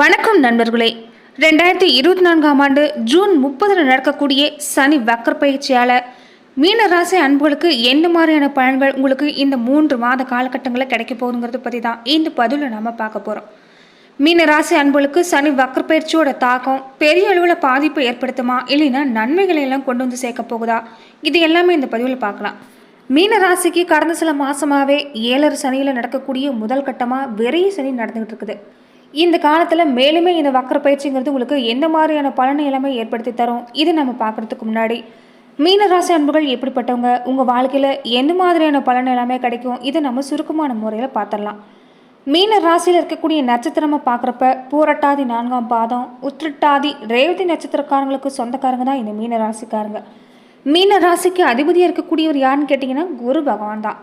வணக்கம் நண்பர்களே. ரெண்டாயிரத்தி இருபத்தி நான்காம் ஆண்டு ஜூன் முப்பதில் நடக்கக்கூடிய சனி வக்கர் பயிற்சியால் மீனராசி அன்புகளுக்கு என்ன மாதிரியான பலன்கள் உங்களுக்கு இந்த மூன்று மாத காலகட்டங்களில் கிடைக்க போகுதுங்கிறத பற்றி தான் இந்த பதிவில் நம்ம பார்க்க போகிறோம் மீனராசி அன்புகளுக்கு சனி வக்கர் பயிற்சியோட தாக்கம் பெரிய அளவில் பாதிப்பை ஏற்படுத்துமா இல்லைன்னா நன்மைகளை எல்லாம் கொண்டு வந்து சேர்க்க போகுதா? இது எல்லாமே இந்த பதிவில் பார்க்கலாம். மீனராசிக்கு கடந்த சில மாதமாகவே ஏழரை சனியில் நடக்கக்கூடிய முதல் கட்டமாக விரைய சனி நடந்துகிட்டு இருக்குது. இந்த காலத்தில் மேலுமே இந்த வக்கர பயிற்சிங்கிறது உங்களுக்கு எந்த மாதிரியான பலனை எல்லாமே ஏற்படுத்தி தரும்? இது நம்ம பார்க்குறதுக்கு முன்னாடி. மீனராசி அன்புகள் எப்படிப்பட்டவங்க? உங்கள் வாழ்க்கையில் எந்த மாதிரியான பலன் எல்லாமே கிடைக்கும்? இதை நம்ம சுருக்கமான முறையில் பார்த்துடலாம் மீன ராசியில் இருக்கக்கூடிய நட்சத்திரமாக பார்க்குறப்ப பூரட்டாதி நான்காம் பாதம் உத்திரட்டாதி ரேவதி நட்சத்திரக்காரங்களுக்கு சொந்தக்காரங்க தான் இந்த மீன ராசிக்காரங்க. மீன ராசிக்கு அதிபதியாக இருக்கக்கூடியவர் யாருன்னு கேட்டிங்கன்னா குரு பகவான் தான்.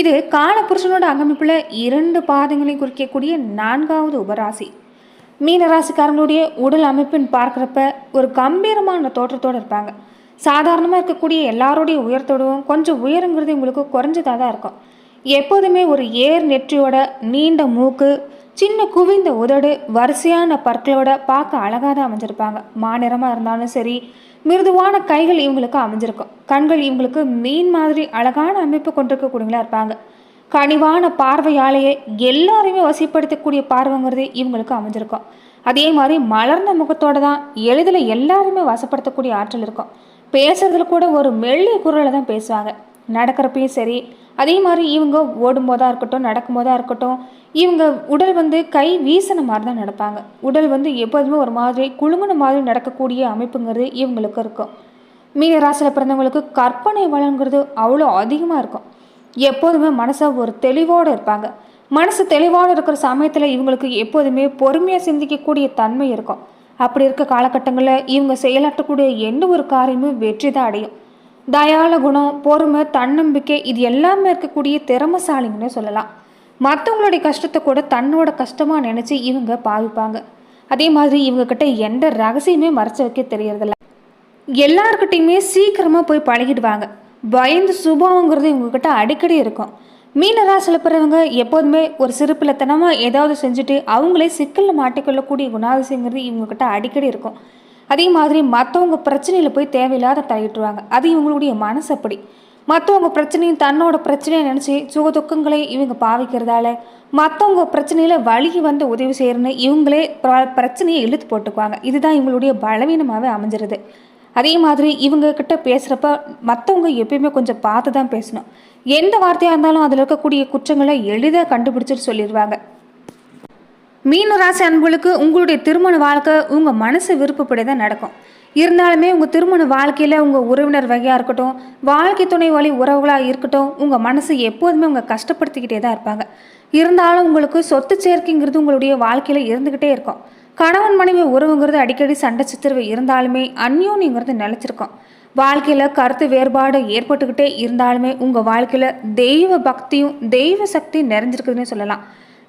இது காலபுருஷனோட அமைப்பில் இரண்டு பாதங்களையும் குறிக்கக்கூடிய நான்காவது உபராசி. மீனராசிக்காரங்களுடைய உடல் அமைப்பின் பார்க்குறப்ப ஒரு கம்பீரமான தோற்றத்தோடு இருப்பாங்க. சாதாரணமாக இருக்கக்கூடிய எல்லாருடைய உயரத்தோடவும் கொஞ்சம் உயரங்கிறது உங்களுக்கு குறைஞ்சதாக தான் இருக்கும். எப்போதுமே ஒரு ஏர் நெற்றியோட நீண்ட மூக்கு சின்ன குவிந்த உதடு வரிசையான பற்களோட பார்க்க அழகாக தான் அமைஞ்சிருப்பாங்க. மாநிறமாக இருந்தாலும் சரி மிருதுவான கைகள் இவங்களுக்கு அமைஞ்சிருக்கும். கண்கள் இவங்களுக்கு மீன் மாதிரி அழகான அமைப்பு கொண்டிருக்கக்கூடியவங்களா இருப்பாங்க. கனிவான பார்வையாலேயே எல்லாரையுமே வசிப்படுத்தக்கூடிய பார்வைங்கிறது இவங்களுக்கு அமைஞ்சிருக்கும். அதே மாதிரி மலர்ந்த முகத்தோட தான் எளிதில் எல்லாருமே வசப்படுத்தக்கூடிய ஆற்றல் இருக்கும். பேசுறதுல கூட ஒரு மெல்லிய குரலை தான் பேசுவாங்க. நடக்கிறப்பையும் சரி அதே மாதிரி இவங்க ஓடும்போதாக இருக்கட்டும் நடக்கும்போதாக இருக்கட்டும் இவங்க உடல் வந்து கை வீசின மாதிரி தான் நடப்பாங்க. உடல் வந்து எப்போதுமே ஒரு மாதிரி குலுங்குன மாதிரி நடக்கக்கூடிய அமைப்புங்கிறது இவங்களுக்கு இருக்கும். மீன ராசியில் பிறந்தவங்களுக்கு கற்பனை வளங்கிறது அவ்வளோ அதிகமாக இருக்கும். எப்போதுமே மனசை ஒரு தெளிவோடு இருப்பாங்க. மனசு தெளிவோடு இருக்கிற சமயத்தில் இவங்களுக்கு எப்போதுமே பொறுமையாக சிந்திக்கக்கூடிய தன்மை இருக்கும். அப்படி இருக்க காலகட்டங்களில் இவங்க செயலாற்றக்கூடிய எந்த ஒரு காரியமும் வெற்றி தான் அடையும். தயால குணம் பொறுமை தன்னம்பிக்கை இது எல்லாமே இருக்கக்கூடிய திறமசாலிங்கன்னு சொல்லலாம். மற்றவங்களுடைய கஷ்டத்தை கூட தன்னோட கஷ்டமாக நினச்சி இவங்க பாவிப்பாங்க. அதே மாதிரி இவங்கக்கிட்ட எந்த ரகசியமே மறைச்சு வைக்க தெரியறதில்ல. எல்லார்கிட்டையுமே சீக்கிரமாக போய் பழகிடுவாங்க. பயந்து சுபாவங்கிறது இவங்கக்கிட்ட அடிக்கடி இருக்கும். மீன ராசியில் பிறவங்க எப்போதுமே ஒரு சிறுப்பிலத்தனமாக ஏதாவது செஞ்சுட்டு அவங்களே சிக்கலில் மாட்டிக்கொள்ளக்கூடிய குணாதிசயங்கிறது இவங்கக்கிட்ட அடிக்கடி இருக்கும். அதே மாதிரி மற்றவங்க பிரச்சனையில் போய் தேவையில்லாத தலையிட்டுருவாங்க அது இவங்களுடைய மனசு அப்படி மற்றவங்க பிரச்சனையும் தன்னோட பிரச்சனையை நினச்சி சுக துக்கங்களை இவங்க பாவிக்கிறதால மற்றவங்க பிரச்சனையில் வழி வந்து உதவி செய்கிறன்னு இவங்களே பிரச்சனையை இழுத்து போட்டுக்குவாங்க. இதுதான் இவங்களுடைய பலவீனமாகவே அமைஞ்சிருது. அதே மாதிரி இவங்க கிட்ட பேசுகிறப்ப மற்றவங்க எப்பயுமே கொஞ்சம் பார்த்து தான் பேசணும். எந்த வார்த்தையாக இருந்தாலும் அதில் இருக்கக்கூடிய குற்றங்களை எளிதாக கண்டுபிடிச்சிட்டு சொல்லிடுவாங்க. மீன ராசி அன்புகளுக்கு உங்களுடைய திருமண வாழ்க்கை உங்கள் மனசு விருப்பப்படி தான் நடக்கும். இருந்தாலுமே உங்கள் திருமண வாழ்க்கையில் உங்கள் உறவினர் வகையாக இருக்கட்டும் வாழ்க்கை துணை வழி உறவுகளாக இருக்கட்டும் உங்கள் மனசு எப்போதுமே உங்கள் கஷ்டப்படுத்திக்கிட்டே தான் இருப்பாங்க. இருந்தாலும் உங்களுக்கு சொத்து சேர்க்கைங்கிறது உங்களுடைய வாழ்க்கையில் இருந்துக்கிட்டே இருக்கும். கணவன் மனைவி உறவுங்கிறது அடிக்கடி சண்டை சித்திரவு இருந்தாலுமே அந்யோன்யங்கிறது நிலச்சிருக்கும். வாழ்க்கையில் கருத்து வேறுபாடு ஏற்பட்டுக்கிட்டே இருந்தாலுமே உங்கள் வாழ்க்கையில் தெய்வ பக்தியும் தெய்வ சக்தியும் நிறைஞ்சிருக்குதுன்னே சொல்லலாம்.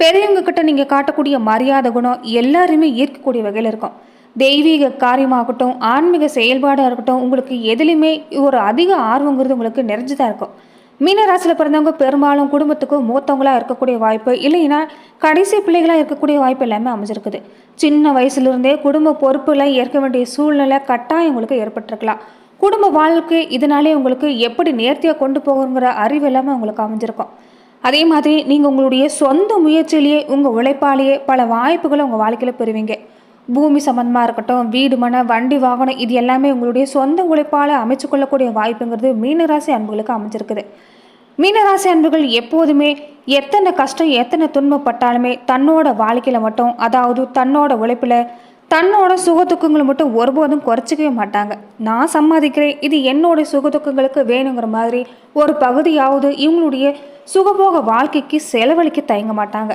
பெரியவங்க கிட்ட நீங்கள் காட்டக்கூடிய மரியாதை குணம் எல்லாருமே ஈர்க்கக்கூடிய வகையில் இருக்கும். தெய்வீக காரியமாகட்டும் ஆன்மீக செயல்பாடாக இருக்கட்டும் உங்களுக்கு எதுலேயுமே ஒரு அதிக ஆர்வங்கிறது உங்களுக்கு நிறைஞ்சுதான் இருக்கும். மீனராசியில் பிறந்தவங்க பெரும்பாலும் குடும்பத்துக்கு மூத்தவங்களாக இருக்கக்கூடிய வாய்ப்பு இல்லைன்னா கடைசி பிள்ளைகளாக இருக்கக்கூடிய வாய்ப்பு எல்லாமே அமைஞ்சிருக்குது. சின்ன வயசுலேருந்தே குடும்ப பொறுப்புலாம் ஏற்க வேண்டிய சூழ்நிலை கட்டாயம் உங்களுக்கு ஏற்பட்டிருக்கலாம். குடும்ப வாழ்க்கை இதனாலே உங்களுக்கு எப்படி நேர்த்தியாக கொண்டு போகணுங்கிற அறிவு எல்லாமே உங்களுக்கு அமைஞ்சிருக்கும். அதே மாதிரி நீங்கள் உங்களுடைய சொந்த முயற்சியிலேயே உங்கள் உழைப்பாலேயே பல வாய்ப்புகளை உங்கள் வாழ்க்கையில் பெறுவீங்க. பூமி சம்மந்தமாக இருக்கட்டும் வீடு மனை வண்டி வாகனம் இது எல்லாமே உங்களுடைய சொந்த உழைப்பால் அமைச்சு கொள்ளக்கூடிய வாய்ப்புங்கிறது மீனராசி அன்புகளுக்கு அமைஞ்சிருக்குது. மீனராசி அன்புகள் எப்போதுமே எத்தனை கஷ்டம் எத்தனை துன்பப்பட்டாலுமே தன்னோட வாழ்க்கையில் மட்டும் அதாவது தன்னோட உழைப்பில் தன்னோட சுகதுக்கங்களை மட்டும் ஒருபோதும் குறைச்சிக்கவே மாட்டாங்க. நான் சம்பாதிக்கிறேன் இது என்னோட சுகதுக்கங்களுக்கு வேணுங்கிற மாதிரி ஒரு பகுதியாவது இவங்களுடைய சுகபோக வாழ்க்கைக்கு செலவழிக்க தயங்க மாட்டாங்க.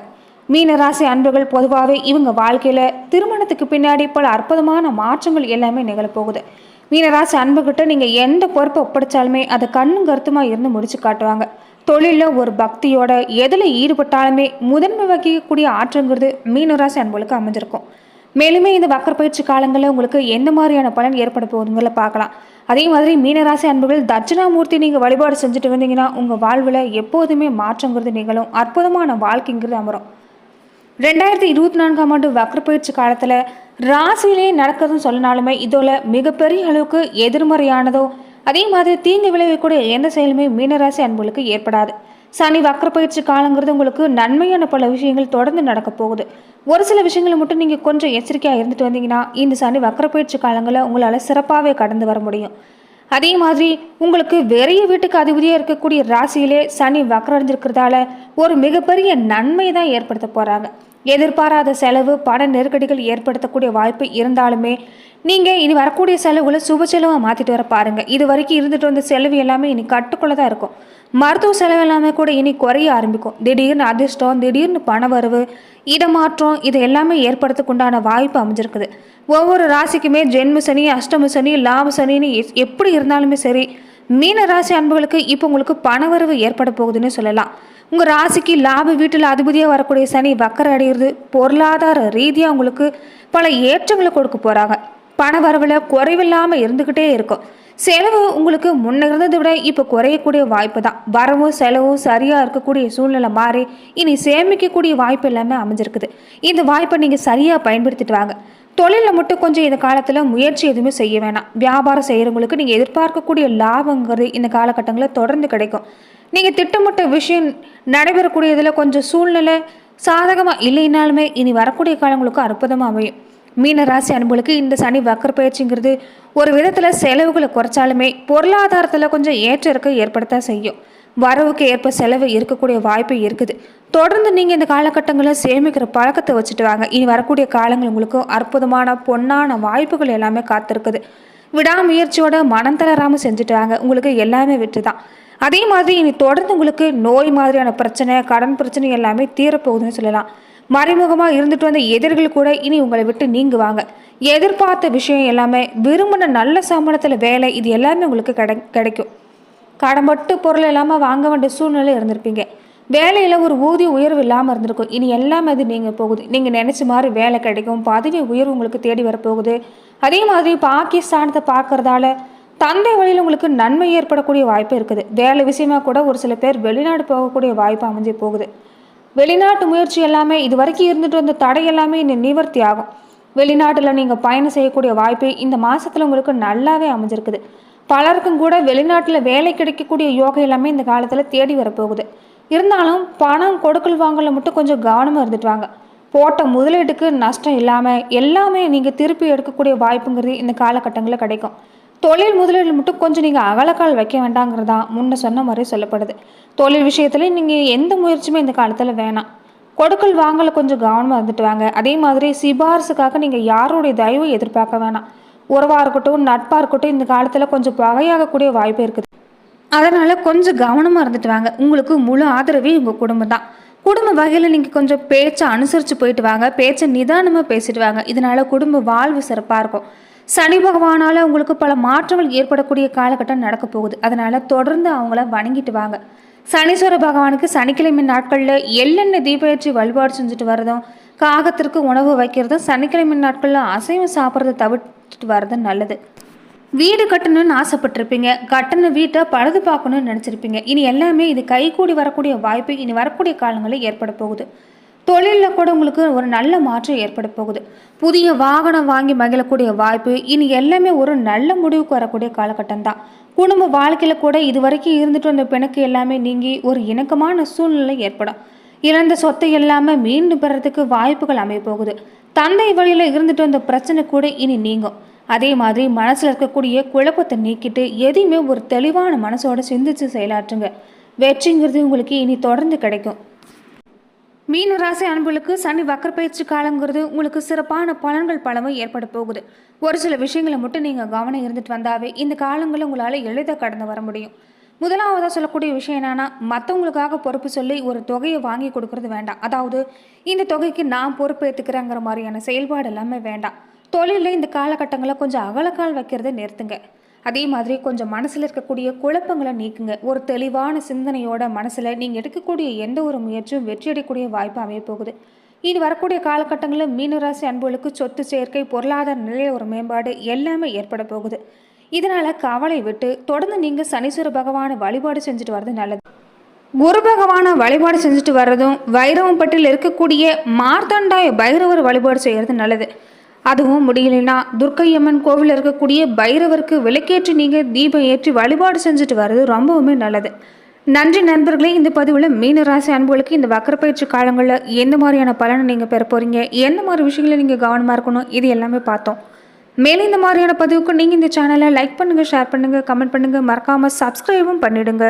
மீனராசி அன்புகள் பொதுவாகவே இவங்க வாழ்க்கையில் திருமணத்துக்கு பின்னாடி பல அற்புதமான மாற்றங்கள் எல்லாமே நிகழப்போகுது. மீனராசி அன்புகிட்ட நீங்கள் எந்த பொறுப்பை ஒப்படைச்சாலுமே அதை கண்ணும் கருத்துமாக இருந்து முடிச்சு காட்டுவாங்க. தொழிலில் ஒரு பக்தியோட எதில் ஈடுபட்டாலுமே முதன்மை வகிக்கக்கூடிய ஆற்றங்கிறது மீனராசி அன்புகளுக்கு அமைஞ்சிருக்கும். மேலுமே இந்த வக்கர பயிற்சி காலங்களில் உங்களுக்கு எந்த மாதிரியான பலன் ஏற்பட போகுதுங்கள பார்க்கலாம். அதே மாதிரி மீனராசி அன்புகள் தட்சிணாமூர்த்தி நீங்கள் வழிபாடு செஞ்சுட்டு வந்தீங்கன்னா உங்கள் வாழ்வில் எப்போதுமே மாற்றங்கிறது நிகழும். அற்புதமான வாழ்க்கைங்கிறது அமரும். ரெண்டாயிரத்தி இருபத்தி நான்காம் ஆண்டு வக்கரப்பயிற்சி காலத்தில் ராசியிலே நடக்கிறதுன்னு சொன்னாலுமே இதோட மிகப்பெரிய அளவுக்கு எதிர்மறையானதோ அதே மாதிரி தீங்கு விளைவிக்கூடிய எந்த செயலுமே மீனராசி அன்புகளுக்கு ஏற்படாது. சனி வக்கரப்பயிற்சி காலங்கிறது உங்களுக்கு நன்மையான பல விஷயங்கள் தொடர்ந்து நடக்க போகுது. ஒரு சில விஷயங்களை மட்டும் நீங்கள் கொஞ்சம் எச்சரிக்கையாக இருந்துட்டு வந்தீங்கன்னா இந்த சனி வக்கரப்பயிற்சி காலங்களில் உங்களால் சிறப்பாகவே கடந்து வர முடியும். அதே மாதிரி உங்களுக்கு வெறிய வீட்டுக்கு அதிபதியாக இருக்கக்கூடிய ராசியிலே சனி வக்கரடைஞ்சிருக்கிறதால ஒரு மிகப்பெரிய நன்மை தான் ஏற்படுத்த போகிறாங்க எதிர்பாராத செலவு பண நெருக்கடிகள் ஏற்படுத்தக்கூடிய வாய்ப்பு இருந்தாலுமே நீங்கள் இனி வரக்கூடிய செலவுகளை சுப செலவாக மாற்றிட்டு வர பாருங்கள் இது வரைக்கும் இருந்துட்டு வந்த செலவு எல்லாமே இனி கட்டுக்குள்ளே தான் இருக்கும். மருத்துவ செலவு எல்லாமே கூட இனி குறைய ஆரம்பிக்கும். திடீர்னு அதிர்ஷ்டம் திடீர்னு பண வரவு இடமாற்றம் இது எல்லாமே ஏற்படுறதுக்குண்டான வாய்ப்பு அமைஞ்சிருக்குது. ஒவ்வொரு ராசிக்குமே ஜென்ம சனி அஷ்டம சனி லாப சனின்னு எஸ்- எப்படி இருந்தாலுமே சரி மீன ராசி அன்புகளுக்கு இப்போ உங்களுக்கு பணவரவு ஏற்பட போகுதுன்னு சொல்லலாம். உங்கள் ராசிக்கு லாப வீட்டில் அதிபதியாக வரக்கூடிய சனி வக்கர அடையிறது பொருளாதார ரீதியாக உங்களுக்கு பல ஏற்றங்களை கொடுக்க போகிறாங்க பண வரவில் குறைவில்லாமல் இருந்துக்கிட்டே இருக்கும். செலவு உங்களுக்கு முன்ன இருந்ததை விட இப்போ குறையக்கூடிய வாய்ப்பு தான் வரவும் செலவும் சரியாக இருக்கக்கூடிய சூழ்நிலை மாறி இனி சேமிக்கக்கூடிய வாய்ப்பு எல்லாமே அமைஞ்சிருக்குது. இந்த வாய்ப்பை நீங்கள் சரியாக பயன்படுத்திட்டு வாங்க. தொழிலில் மட்டும் கொஞ்சம் இந்த காலத்தில் முயற்சி எதுவுமே செய்ய வேணாம். வியாபாரம் செய்கிறவங்களுக்கு நீங்கள் எதிர்பார்க்கக்கூடிய லாபங்கிறது இந்த காலகட்டங்களில் தொடர்ந்து கிடைக்கும். நீங்கள் திட்டமிட்ட விஷயம் நடைபெறக்கூடியதில் கொஞ்சம் சூழ்நிலை சாதகமாக இல்லைனாலுமே இனி வரக்கூடிய காலங்களுக்கு அற்புதமாக அமையும். மீன ராசி அன்புகளுக்கு இந்த சனி வக்கர பயிற்சிங்கிறது ஒரு விதத்தில் செலவுகளை குறைச்சாலுமே பொருளாதாரத்தில் கொஞ்சம் ஏற்ற இருக்க ஏற்படுத்த செய்யும். வரவுக்கு ஏற்ப செலவு இருக்கக்கூடிய வாய்ப்பு இருக்குது. தொடர்ந்து நீங்கள் இந்த காலகட்டங்களில் சேமிக்கிற பழக்கத்தை வச்சுட்டு வாங்க. இனி வரக்கூடிய காலங்கள் உங்களுக்கு அற்புதமான பொன்னான வாய்ப்புகள் எல்லாமே காத்திருக்குது. விடாமுயற்சியோட மனம் தளராமல் செஞ்சுட்டு வாங்க. உங்களுக்கு எல்லாமே வெற்றி தான். அதே மாதிரி இனி தொடர்ந்து உங்களுக்கு நோய் மாதிரியான பிரச்சனை கடன் பிரச்சனை எல்லாமே தீரப்போகுதுன்னு சொல்லலாம். மறைமுகமாக இருந்துட்டு வந்த எதிர்கள் கூட இனி உங்களை விட்டு நீங்குவாங்க. எதிர்பார்த்த விஷயம் எல்லாமே விரும்பின நல்ல சம்பளத்தில் வேலை இது எல்லாமே உங்களுக்கு கிடை கிடைக்கும். கடம்பட்டு பொருள் இல்லாமல் வாங்க வேண்டிய சூழ்நிலை இருந்திருப்பீங்க. வேலையில் ஒரு ஊதிய உயர்வு இல்லாமல் இருந்திருக்கும். இனி எல்லாமே அது நீங்கள் போகுது. நீங்கள் நினச்ச மாதிரி வேலை கிடைக்கும். பதவி உயர்வு உங்களுக்கு தேடி வரப்போகுது. அதே மாதிரி பாகிஸ்தானத்தை பார்க்குறதால தந்தை வழியில் உங்களுக்கு நன்மை ஏற்படக்கூடிய வாய்ப்பு இருக்குது. வேலை விஷயமா கூட ஒரு சில பேர் வெளிநாடு போகக்கூடிய வாய்ப்பு அமைஞ்சு போகுது. வெளிநாட்டு முயற்சி எல்லாமே இது வரைக்கும் இருந்துட்டு வந்த தடை எல்லாமே இன்னும் நிவர்த்தி ஆகும். வெளிநாட்டில் நீங்கள் பயணம் செய்யக்கூடிய வாய்ப்பு இந்த மாதத்தில் உங்களுக்கு நல்லாவே அமைஞ்சிருக்குது. பலருக்கும் கூட வெளிநாட்டில் வேலை கிடைக்கக்கூடிய யோகம் எல்லாமே இந்த காலத்தில் தேடி வரப்போகுது. இருந்தாலும் பணம் கொடுக்கல் வாங்கல மட்டும் கொஞ்சம் கவனமாக இருந்துட்டு வாங்க. போட்ட முதலீட்டுக்கு நஷ்டம் இல்லாமல் எல்லாமே நீங்கள் திருப்பி எடுக்கக்கூடிய வாய்ப்புங்கிறது இந்த காலகட்டங்களில் கிடைக்கும். தொழில் முதலீடு மட்டும் கொஞ்சம் நீங்கள் அகலக்கால் வைக்க வேண்டாங்கிறதா முன்ன சொன்ன மாதிரி சொல்லப்படுது. தொழில் விஷயத்தில் நீங்கள் எந்த முயற்சியுமே இந்த காலத்தில் வேணாம். கொடுக்கல் வாங்கல கொஞ்சம் கவனமாக இருந்துட்டு வாங்க. அதே மாதிரி சிபாரிசுக்காக நீங்கள் யாருடைய தயவை எதிர்பார்க்க வேணாம். உறவாக இருக்கட்டும் நட்பாக இருக்கட்டும் இந்த காலத்தில் கொஞ்சம் பகையாகக்கூடிய வாய்ப்பு இருக்குது. அதனால் கொஞ்சம் கவனமாக இருந்துட்டு வாங்க. உங்களுக்கு முழு ஆதரவே உங்கள் குடும்பம் தான். குடும்ப வகையில் நீங்கள் கொஞ்சம் பேச்சை அனுசரித்து போயிட்டு வாங்க. பேச்சை நிதானமாக பேசிட்டு வாங்க. இதனால் குடும்ப வாழ்வு சிறப்பாக இருக்கும். சனி பகவானால் உங்களுக்கு பல மாற்றங்கள் ஏற்படக்கூடிய காலகட்டம் நடக்க போகுது. அதனால் தொடர்ந்து அவங்கள வணங்கிட்டு வாங்க. சனீஸ்வர பகவானுக்கு சனிக்கிழமை நாட்களில் எள்ளெண்ணெய் தீபேற்றி வழிபாடு செஞ்சுட்டு வரதும் காகத்திற்கு உணவு வைக்கிறதும் சனிக்கிழமை நாட்களில் அசைவம் சாப்பிட்றத தவிர்த்துட்டு வர்றதும் நல்லது. வீடு கட்டணும்னு ஆசைப்பட்டிருப்பீங்க. கட்டண வீட்டை பழுது பார்க்கணும்னு நினச்சிருப்பீங்க. இனி எல்லாமே இது கைகூடி வரக்கூடிய வாய்ப்பு இனி வரக்கூடிய காலங்களில் ஏற்பட போகுது. தொழிலில் கூட உங்களுக்கு ஒரு நல்ல மாற்றம் ஏற்பட போகுது. புதிய வாகனம் வாங்கி மகிழக்கூடிய வாய்ப்பு இனி எல்லாமே ஒரு நல்ல முடிவுக்கு வரக்கூடிய காலகட்டம் தான் குடும்ப வாழ்க்கையில் கூட இது வரைக்கும் இருந்துட்டு வந்த பிணக்கு எல்லாமே நீங்கி ஒரு இணக்கமான சூழ்நிலை ஏற்படும். இழந்த சொத்தை எல்லாமே மீண்டும் பெறதுக்கு வாய்ப்புகள் அமைய போகுது தந்தை வழியில் இருந்துட்டு வந்த பிரச்சனை கூட இனி நீங்கும். அதே மாதிரி மனசில் இருக்கக்கூடிய குழப்பத்தை நீக்கிட்டு எதையுமே ஒரு தெளிவான மனசோட சிந்திச்சு செயலாற்றுங்க. வெற்றிங்கிறது உங்களுக்கு இனி தொடர்ந்து கிடைக்கும். மீன ராசி அன்புகளுக்கு சனி வக்கரப்பயிற்சி காலங்கிறது உங்களுக்கு சிறப்பான பலன்கள் பலமும் ஏற்பட போகுது. ஒரு சில விஷயங்களை மட்டும் நீங்கள் கவனம் இருந்துட்டு வந்தாவே இந்த காலங்களில் உங்களால் எளிதாக கடந்து வர முடியும். முதலாவதாக சொல்லக்கூடிய விஷயம் என்னன்னா மற்றவங்களுக்காக பொறுப்பு சொல்லி ஒரு தொகையை வாங்கி கொடுக்கறது வேண்டாம். அதாவது இந்த தொகைக்கு நான் பொறுப்பு ஏற்றுக்கிறேங்கிற மாதிரியான செயல்பாடு எல்லாமே வேண்டாம். தொழிலில் இந்த காலகட்டங்களில் கொஞ்சம் அகலக்கால் வைக்கிறத நிறுத்துங்க. அதே மாதிரி கொஞ்சம் மனசில் இருக்கக்கூடிய குழப்பங்களை நீக்குங்க. ஒரு தெளிவான சிந்தனையோட மனசில் நீங்கள் எடுக்கக்கூடிய எந்த ஒரு முயற்சியும் வெற்றியடையக்கூடிய வாய்ப்பு அமைய போகுது. இனி வரக்கூடிய காலகட்டங்களில் மீனராசி அன்புகளுக்கு சொத்து சேர்க்கை பொருளாதார நிலைய ஒரு மேம்பாடு எல்லாமே ஏற்பட போகுது. இதனால் கவலை விட்டு தொடர்ந்து நீங்கள் சனீஸ்வர பகவானை வழிபாடு செஞ்சுட்டு வர்றது நல்லது. குரு பகவானை வழிபாடு செஞ்சுட்டு வர்றதும் வைரவம்பட்டில் இருக்கக்கூடிய மார்த்தண்டாய பைரவர் வழிபாடு செய்கிறது நல்லது. அதுவும் முடியலைன்னா துர்க்கையம்மன் கோவில் இருக்கக்கூடிய பைரவருக்கு விளக்கேற்றி நீங்கள் தீபம் ஏற்றி வழிபாடு செஞ்சுட்டு வர்றது ரொம்பவுமே நல்லது. நன்றி நண்பர்களே இந்த பதிவில் மீனராசி அன்புகளுக்கு இந்த வக்கரப்பயிற்சி காலங்களில் எந்த மாதிரியான பலனை நீங்கள் பெற போகிறீங்க எந்த மாதிரி விஷயங்களை நீங்கள் கவனமாக இருக்கணும்? இது எல்லாமே பார்த்தோம். மேலும் இந்த மாதிரியான பதிவுக்கு நீங்கள் இந்த சேனலை லைக் பண்ணுங்கள் ஷேர் பண்ணுங்கள் கமெண்ட் பண்ணுங்கள் மறக்காமல் சப்ஸ்கிரைபும் பண்ணிவிடுங்க